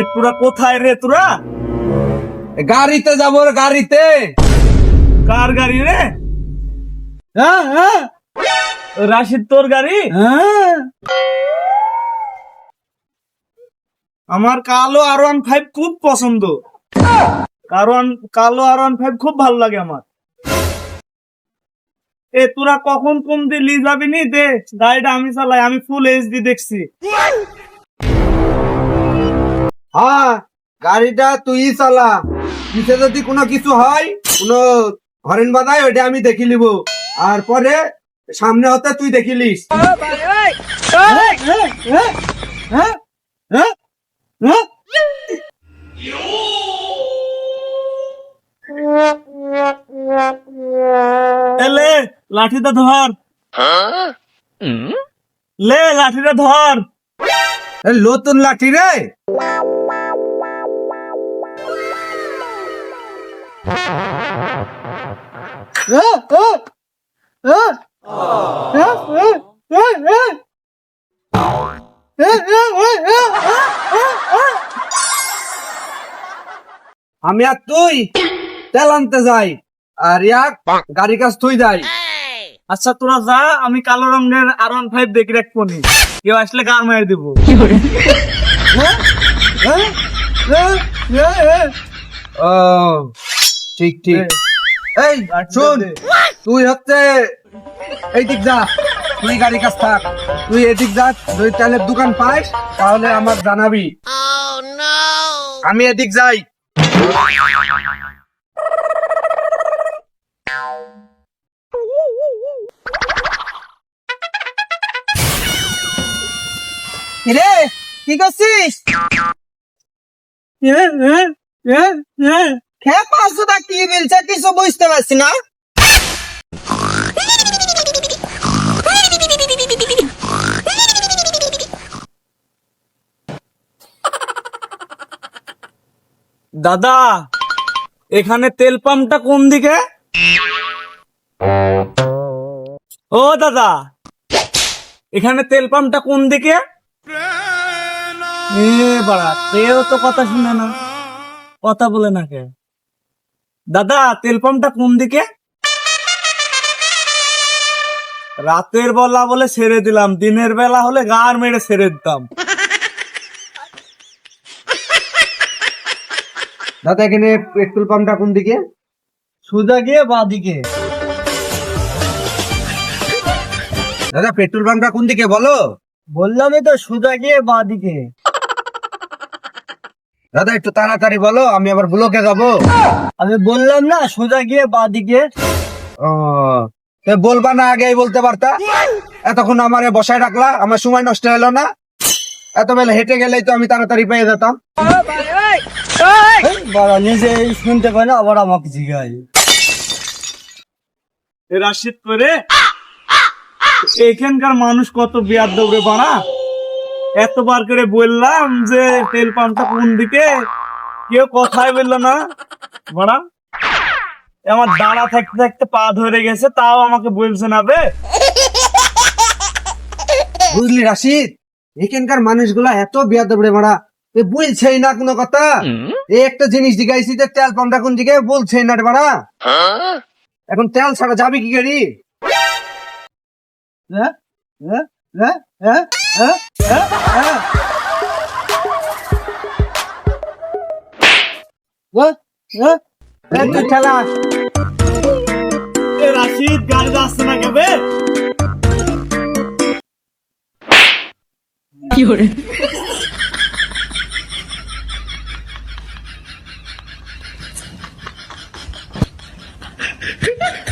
এ তোরা কোথায় রে তোরা? গাড়িতে যাব রে, গাড়িতে। কার গাড়ি রে? হ্যাঁ হ্যাঁ। রাশিদ তোর গাড়ি? হ্যাঁ। আমার কালো আর ওয়ান ফাইভ খুব পছন্দ। কারণ কালো আর ওয়ান ফাইভ খুব ভালো লাগে আমার। এ তোরা কখন কম দিয়ে লি যাবি নি দে গাড়িটা আমি চালাই আমি ফুল এইচ এইচডি দেখছি। হ্যাঁ গাড়িটা তুই চালা। পিছে যদি কোনো কিছু হয় কোনো হরেন বাদায় ওইটা আমি দেখি নিব আর পরে সামনে হতে তুই দেখিলিস হ্যাঁ, হ্যাঁ, হ্যাঁ, হ্যাঁ, হ্যাঁ, হ্যাঁ। এলে লাঠিটা ধর লে লাঠিটা ধর। এ, নতুন লাঠি রে। আমি আর তুই তেল আনতে যাই আর ইয়াক গাড়ি কাজ তুই যাই আচ্ছা তোরা যা আমি কালো রঙের আর ওয়ান ফাইভ দেখে রাখব নি কেউ আসলে গান মেরে দিব? হ্যাঁ? হ্যাঁ? হ্যাঁ? ও ঠিক ঠিক। এই। শুন। তুই হচ্ছে এইদিক যা তুই গাড়ি কাজ থাক। তুই এদিক যা তুই তেলের দোকান পাইস তাহলে আমার জানাবি। আমি এদিক যাই। রে কি করছিস? পাঁচশোটা কি বলছে কিছু বুঝতে পারছি না। দাদা, এখানে তেল পাম্পটা কোন দিকে? ও, দাদা, এখানে তেল পাম্পটা কোন দিকে? এ বাড়া তেও তো কথা শুনে না। কথা বলে না কে? দাদা তেল পাম্পটা কোন দিকে? রাতের বেলা বলে ছেড়ে দিলাম দিনের বেলা হলে গার মেরে ছেড়ে দিতাম। দাদা এখানে পেট্রোল পাম্পটা কোন দিকে? সুজা গিয়ে বাদিকে। দাদা পেট্রোল পাম্পটা কোন দিকে বলো? বললামই তো সুজা গিয়ে বাদিকে। দাদা একটু তাড়াতাড়ি বলো আমি আবার ব্লকে যাব। আমি বললাম না সোজা গিয়ে বাদিকে। ও বলবা না আগেই বলতে পারতা। এতক্ষণ আমারে বসায় রাখলা আমার সময় নষ্ট হলো না। এত বেলা হেঁটে গেলেই তো আমি তাড়াতাড়ি পেয়ে যেতাম। বাড়া নিজে শুনতে পায় না আবার আমাকে জিগাই রাশিদ করে এখানকার মানুষ কত বিয়ার দৌড়ে বাড়া এতবার করে বললাম যে তেল পাম্পটা কোন দিকে? কেউ কথাই বলল না। বাড়া আমার দাঁড়া থাকতে থাকতে পা ধরে গেছে তাও আমাকে বলছে না বে। বুঝলি রাশিদ এখানকার মানুষগুলা এত বিয়া দেবড়ে মারা এ বলছেই না কোনো কথা। এই একটা জিনিস জিগাইছি যে তেল পাম্পটা কোন দিকে বলছেই না রে মারা এখন তেল ছাড়া যাবে কি গাড়ি হ্যাঁ? হ্যাঁ? হ্যাঁ? হ্যাঁ হ্যাঁ তুই খেলাস আসছে না কি করে Ha ha ha!